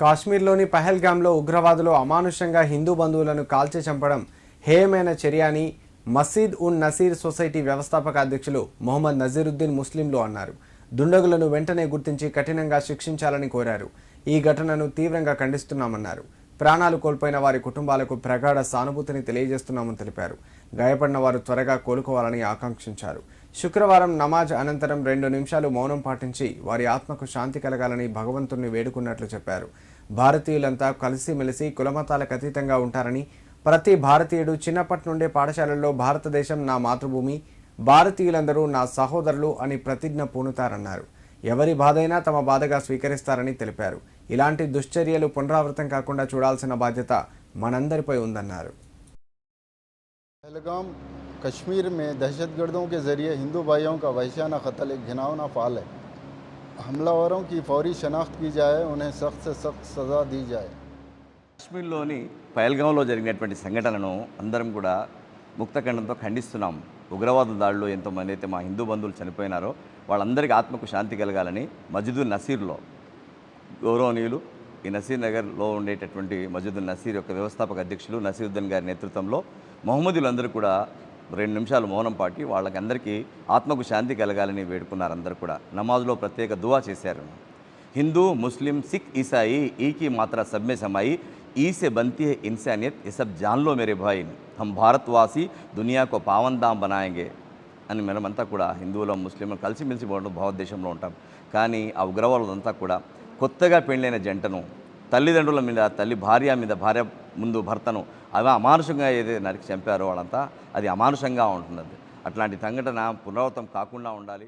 కాశ్మీర్లోని పహల్గామ్లో ఉగ్రవాదులు అమానుషంగా హిందూ బంధువులను కాల్చి చంపడం హేయమైన చర్య అని మసీద్ ఉన్ నసీర్ సొసైటీ వ్యవస్థాపక అధ్యక్షులు మొహమ్మద్ నజీరుద్దీన్ ముస్లింలు అన్నారు. దుండగులను వెంటనే గుర్తించి కఠినంగా శిక్షించాలని కోరారు. ఈ ఘటనను తీవ్రంగా ఖండిస్తున్నామన్నారు. ప్రాణాలు కోల్పోయిన వారి కుటుంబాలకు ప్రగాఢ సానుభూతిని తెలియజేస్తున్నామని తెలిపారు. గాయపడిన వారు త్వరగా కోలుకోవాలని ఆకాంక్షించారు. శుక్రవారం నమాజ్ అనంతరం రెండు నిమిషాలు మౌనం పాటించి వారి ఆత్మకు శాంతి కలగాలని భగవంతుణ్ణి వేడుకున్నట్లు చెప్పారు. భారతీయులంతా కలిసిమెలిసి కులమతాలకు అతీతంగా ఉంటారని ప్రతి భారతీయుడు చిన్నప్పటి నుండే పాఠశాలల్లో భారతదేశం నా మాతృభూమి భారతీయులందరూ నా సహోదరులు అని ప్రతిజ్ఞ పూనుతారన్నారు. ఎవరి బాధైనా తమ బాధగా స్వీకరిస్తారని తెలిపారు. ఇలాంటి దుశ్చర్యలు పునరావృతం కాకుండా చూడాల్సిన బాధ్యత మనందరిపై ఉందన్నారు. कश्मीर में दहशतगर्दों के ज़रिए हिंदू भाइयों का वहशाना कत्ल एक घिनौना फाल है हमलावरों की फौरी शनाख्त की जाए उन्हें सख्त से सख्त सज़ा दी जाए కాశ్మీర్లోని పయల్గాంలో జరిగినటువంటి సంఘటనను అందరం కూడా ముక్తఖండంతో ఖండిస్తున్నాం ఉగ్రవాద దాడిలో ఎంతోమంది అయితే మా హిందూ బంధువులు చనిపోయినారో వాళ్ళందరికీ ఆత్మకు శాంతి కలగాలని మజిదుల్ నసీర్లో గౌరవనీయులు ఈ నసీర్ నగర్లో ఉండేటటువంటి మజిదుల్ నసీర్ యొక్క వ్యవస్థాపక అధ్యక్షులు నసీరుద్దీన్ గారి నేతృత్వంలో మహమ్మదులందరూ కూడా రెండు నిమిషాలు మౌనం పాటి వాళ్ళకందరికీ ఆత్మకు శాంతి కలగాలని వేడుకున్నారు అందరు కూడా. నమాజ్లో ప్రత్యేక దువా చేశారు. హిందూ ముస్లిం సిక్ ఈసాయి ఈకి మాత్ర సబ్మె సమాయి ఈసే బంతి ఇన్సానియత్ ఈ సబ్ జాన్లో మేరే భాయి హమ్ భారత్వాసి దునియాకు పావందాం బనాయంగే అని మనమంతా కూడా హిందువులం ముస్లింలు కలిసిమెలిసి భారతదేశంలో ఉంటాం. కానీ ఆ ఉగ్రవాదులంతా కూడా కొత్తగా పెళ్ళైన జంటను తల్లిదండ్రుల మీద తల్లి భార్య మీద భార్య ముందు భర్తను అవి అమానుషంగా ఏదైతే నరికి చంపారో వాళ్ళంతా అది అమానుషంగా ఉంటున్నది. అట్లాంటి సంఘటన పునరావృతం కాకుండా ఉండాలి.